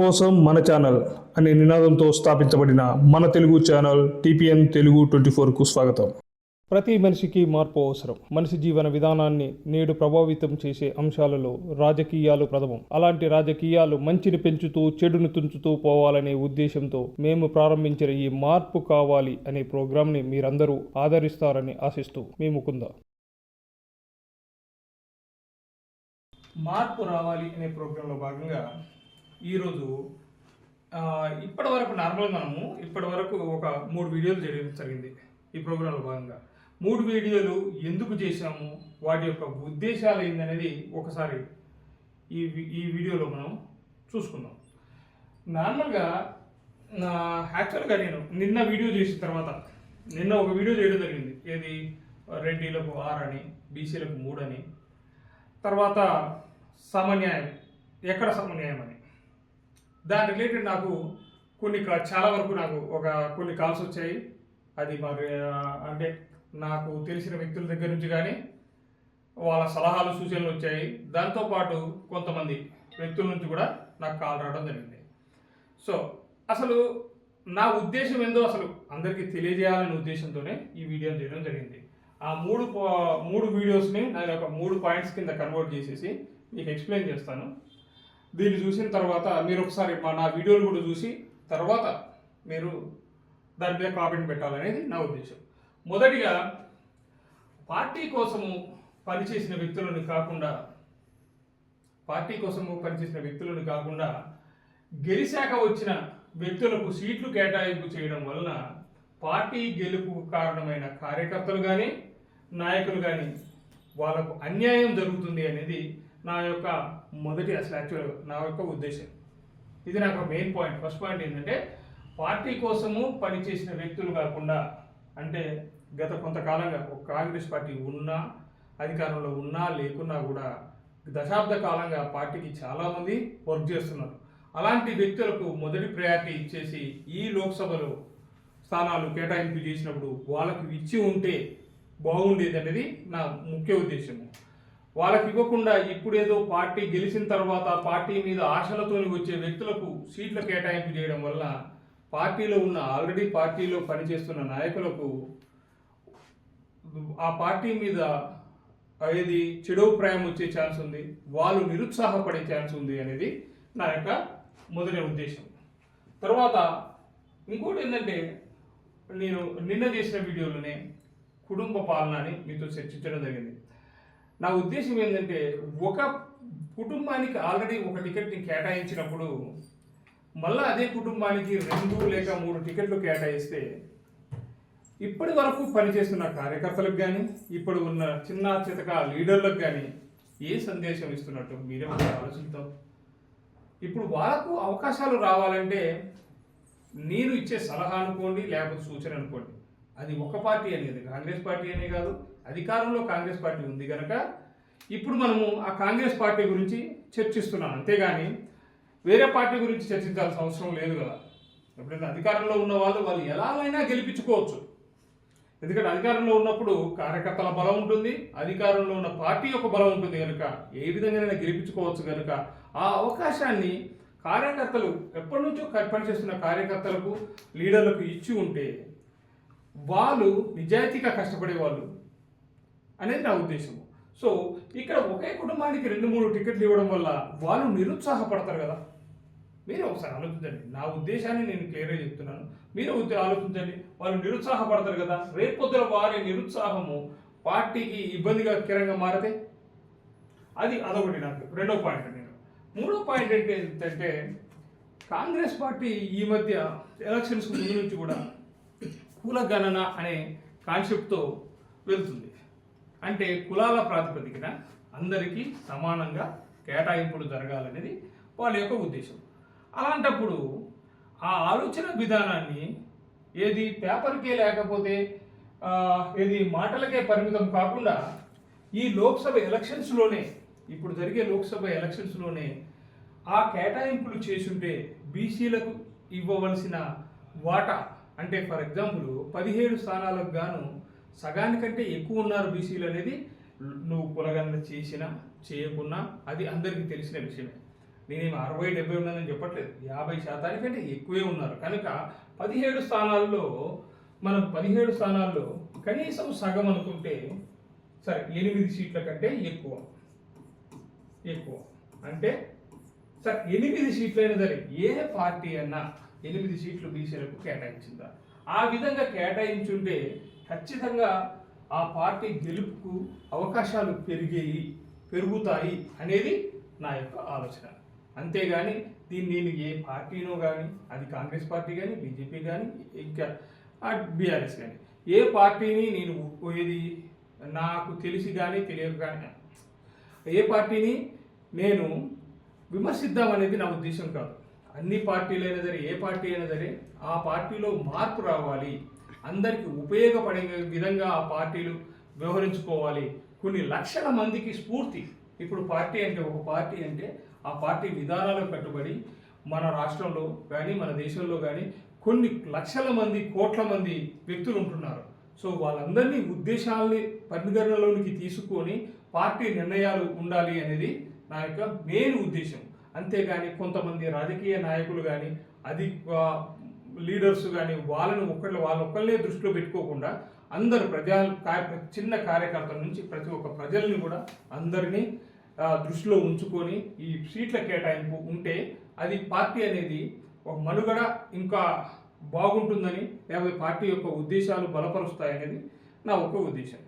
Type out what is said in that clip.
కోసం మన ఛానల్ అనే నినాదంతో స్థాపించబడిన మన Telugu channel TPN Telugu twenty ఫోర్కు స్వాగతం. ప్రతి మనిషికి మార్పు అవసరం. మనిషి జీవన విధానాన్ని నేడు ప్రభావితం చేసే అంశాలలో రాజకీయాలు ప్రథమం. అలాంటి రాజకీయాలు మంచిని పెంచుతూ చెడును తుంచుతూ పోవాలనే ఉద్దేశంతో మేము ప్రారంభించిన ఈ మార్పు కావాలి అనే ప్రోగ్రాంని మీరందరూ ఆదరిస్తారని ఆశిస్తూ మీ ముకుంద. మార్పు రావాలి అనే ప్రోగ్రాంలో భాగంగా ఈరోజు ఇప్పటి వరకు నార్మల్గా మనము ఇప్పటి వరకు ఒక మూడు వీడియోలు చేయడం జరిగింది ఈ ప్రోగ్రాంలో భాగంగా. మూడు వీడియోలు ఎందుకు చేశాము వాటి యొక్క ఉద్దేశాలు ఏందనేది ఒకసారి ఈ ఈ వీడియోలో మనం చూసుకుందాం. నార్మల్గా నా యాక్చువల్గా నేను నిన్న వీడియో చేసిన తర్వాత నిన్న ఒక వీడియో చేయడం జరిగింది. ఏది? రెడ్డీలకు ఆరు అని బీసీలకు మూడు అని. తర్వాత సమన్యాయం ఎక్కడ సమన్యాయం అని. దాని రిలేటెడ్ నాకు కొన్ని చాలా వరకు నాకు ఒక కొన్ని కాల్స్ వచ్చాయి. అది మరి అంటే నాకు తెలిసిన వ్యక్తుల దగ్గర నుంచి కానీ వాళ్ళ సలహాలు సూచనలు వచ్చాయి. దాంతోపాటు కొంతమంది వ్యక్తుల నుంచి కూడా నాకు కాల్ రావడం జరిగింది. సో అసలు నా ఉద్దేశం ఏందో అసలు అందరికీ తెలియజేయాలనే ఉద్దేశంతోనే ఈ వీడియో చేయడం జరిగింది. ఆ మూడు మూడు వీడియోస్ని నేను ఒక మూడు పాయింట్స్ కింద కన్వర్ట్ చేసేసి మీకు ఎక్స్ప్లెయిన్ చేస్తాను. దీన్ని చూసిన తర్వాత మీరు ఒకసారి మా నా వీడియోలు కూడా చూసి తర్వాత మీరు దాని మీద కామెంట్ పెట్టాలనేది నా ఉద్దేశం. మొదటిగా పార్టీ కోసము పనిచేసిన వ్యక్తులను కాకుండా పార్టీ కోసము పనిచేసిన వ్యక్తులను కాకుండా గెలిశాక వచ్చిన వ్యక్తులకు సీట్లు కేటాయింపు చేయడం వలన పార్టీ గెలుపు కారణమైన కార్యకర్తలు కానీ నాయకులు కానీ వాళ్ళకు అన్యాయం జరుగుతుంది అనేది నా యొక్క మొదటి అసలు యాక్చువల్ నా యొక్క ఉద్దేశం. ఇది నాకు మెయిన్ పాయింట్ ఫస్ట్ పాయింట్ ఏంటంటే పార్టీ కోసము పనిచేసిన వ్యక్తులు కాకుండా అంటే గత కొంతకాలంగా ఒక కాంగ్రెస్ పార్టీ ఉన్నా అధికారంలో ఉన్నా లేకున్నా కూడా దశాబ్ద కాలంగా పార్టీకి చాలామంది వర్క్ చేస్తున్నారు. అలాంటి వ్యక్తులకు మొదటి ప్రయారిటీ ఇచ్చేసి ఈ లోక్సభలో స్థానాలు కేటాయింపు చేసినప్పుడు వాళ్ళకి ఇచ్చి ఉంటే బాగుండేది అనేది నా ముఖ్య ఉద్దేశము. వాళ్ళకి ఇవ్వకుండా ఇప్పుడేదో పార్టీ గెలిచిన తర్వాత పార్టీ మీద ఆశలతోని వచ్చే వ్యక్తులకు సీట్ల కేటాయింపు చేయడం వల్ల పార్టీలో ఉన్న ఆల్రెడీ పార్టీలో పనిచేస్తున్న నాయకులకు ఆ పార్టీ మీద ఏది చెడు అభిప్రాయం వచ్చే ఛాన్స్ ఉంది వాళ్ళు నిరుత్సాహపడే ఛాన్స్ ఉంది అనేది నా యొక్క మొదటి ఉద్దేశం. తర్వాత ఇంకోటి ఏంటంటే నేను నిన్న చేసిన వీడియోలోనే కుటుంబ పాలన అని మీతో చర్చించడం జరిగింది. నా ఉద్దేశం ఏంటంటే ఒక కుటుంబానికి ఆల్రెడీ ఒక టికెట్ని కేటాయించినప్పుడు మళ్ళీ అదే కుటుంబానికి రెండు లేక మూడు టికెట్లు కేటాయిస్తే ఇప్పటి వరకు పనిచేస్తున్న కార్యకర్తలకు కానీ ఇప్పుడు ఉన్న చిన్న చితక లీడర్లకు కానీ ఏ సందేశం ఇస్తున్నట్టు మీరే ఒకసారి ఆలోచిద్దాం ఇప్పుడు వాళ్ళకు అవకాశాలు రావాలంటే నేను ఇచ్చే సలహా అనుకోండి లేకపోతే సూచన అనుకోండి. అది ఒక పార్టీ అనేది కాంగ్రెస్ పార్టీ అనే కాదు అధికారంలో కాంగ్రెస్ పార్టీ ఉంది కనుక ఇప్పుడు మనము ఆ కాంగ్రెస్ పార్టీ గురించి చర్చిస్తున్నాం. అంతేగాని వేరే పార్టీ గురించి చర్చించాల్సిన అవసరం లేదు కదా. ఎప్పుడైతే అధికారంలో ఉన్న వాళ్ళు వాళ్ళు ఎలాగైనా గెలిపించుకోవచ్చు. ఎందుకంటే అధికారంలో ఉన్నప్పుడు కార్యకర్తల బలం ఉంటుంది అధికారంలో ఉన్న పార్టీ యొక్క బలం ఉంటుంది కనుక ఏ విధంగానైనా గెలిపించుకోవచ్చు కనుక ఆ అవకాశాన్ని కార్యకర్తలు ఎప్పటి నుంచో పనిచేస్తున్న కార్యకర్తలకు లీడర్లకు ఇచ్చి ఉంటే వాళ్ళు నిజాయితీగా కష్టపడే వాళ్ళు అనేది నా ఉద్దేశం సో ఇక్కడ ఒకే కుటుంబానికి రెండు మూడు టికెట్లు ఇవ్వడం వల్ల వాళ్ళు నిరుత్సాహపడతారు కదా. మీరు ఒకసారి ఆలోచించండి. నా ఉద్దేశాన్ని నేను క్లియర్గా చెప్తున్నాను. మీరు ఉద్ద- ఆలోచించండి. వాళ్ళు నిరుత్సాహపడతారు కదా. రేపొద్దున వారి నిరుత్సాహము పార్టీకి ఇబ్బందిగా కిరంగా మారితే? అది అదొకటి నాకు. రెండో పాయింట్ నేను. మూడో పాయింట్ ఏంటంటే కాంగ్రెస్ పార్టీ ఈ మధ్య ఎలక్షన్స్ ముందు నుంచి కూడా కుల గణన అనే కాన్సెప్ట్తో వెళ్తుంది. అంటే కులాల ప్రాతిపదికన అందరికీ సమానంగా కేటాయింపులు జరగాలనేది వాళ్ళ యొక్క ఉద్దేశం. అలాంటప్పుడు ఆ ఆలోచన విధానాన్ని ఏది పేపర్కే లేకపోతే ఏది మాటలకే పరిమితం కాకుండా ఈ లోక్సభ ఎలక్షన్స్లోనే ఇప్పుడు జరిగే లోక్సభ ఎలక్షన్స్లోనే ఆ కేటాయింపులు చేసుంటే బీసీలకు ఇవ్వవలసిన వాటా అంటే ఫర్ ఎగ్జాంపుల్ పదిహేడు స్థానాలకు గాను సగానికంటే ఎక్కువ ఉన్నారు బీసీలు అనేది నువ్వు కులగన్న చేసినా చేయకున్నా అది అందరికీ తెలిసిన విషయమే. నేనేమి అరవై డెబ్బై ఉన్నానని చెప్పట్లేదు. యాభై శాతానికంటే ఎక్కువే ఉన్నారు. కనుక పదిహేడు స్థానాల్లో మనం పదిహేడు స్థానాల్లో కనీసం సగం అనుకుంటే సరే ఎనిమిది సీట్ల కంటే ఎక్కువ. ఎక్కువ. అంటే సరే ఎనిమిది సీట్లైనా సరే ఏ పార్టీ అన్నా ఎనిమిది సీట్లు బీసీలకు కేటాయించిందా? ఆ విధంగా కేటాయించుంటే ఖచ్చితంగా ఆ పార్టీ గెలుపుకు అవకాశాలు పెరిగాయి పెరుగుతాయి అనేది నా యొక్క ఆలోచన. అంతేగాని దీన్ని నేను ఏ పార్టీనో కానీ అది కాంగ్రెస్ పార్టీ కానీ బీజేపీ కానీ ఇంకా బీఆర్ఎస్ కానీ ఏ పార్టీని నేను పోయేది నాకు తెలిసి కానీ తెలియక కానీ ఏ పార్టీని నేను విమర్శిద్దామనేది నా ఉద్దేశం కాదు. అన్ని పార్టీలైనా సరే ఏ పార్టీ అయినా సరే ఆ పార్టీలో మార్పు రావాలి. అందరికీ ఉపయోగపడే విధంగా ఆ పార్టీలు వ్యవహరించుకోవాలి. కొన్ని లక్షల మందికి స్ఫూర్తి. ఇప్పుడు పార్టీ అంటే ఒక పార్టీ అంటే ఆ పార్టీ విధానాలకు కట్టుబడి మన రాష్ట్రంలో కానీ మన దేశంలో కానీ కొన్ని లక్షల మంది కోట్ల మంది వ్యక్తులు ఉంటున్నారు. సో వాళ్ళందరినీ ఉద్దేశాలని పరిగణలోనికి తీసుకొని పార్టీ నిర్ణయాలు ఉండాలి అనేది నా యొక్క మెయిన్ ఉద్దేశం. అంతేగాని కొంతమంది రాజకీయ నాయకులు కానీ అది లీడర్స్ కానీ వాళ్ళని ఒక్కళ్ళు వాళ్ళ ఒక్కళ్ళే దృష్టిలో పెట్టుకోకుండా అందరు ప్రజా చిన్న కార్యకర్తల నుంచి ప్రతి ఒక్క ప్రజల్ని కూడా అందరినీ దృష్టిలో ఉంచుకొని ఈ సీట్ల కేటాయింపు ఉంటే అది పార్టీ అనేది ఒక మనుగడ ఇంకా బాగుంటుందని లేకపోతే పార్టీ యొక్క ఉద్దేశాలు బలపరుస్తాయనేది నా ఒక ఉద్దేశం.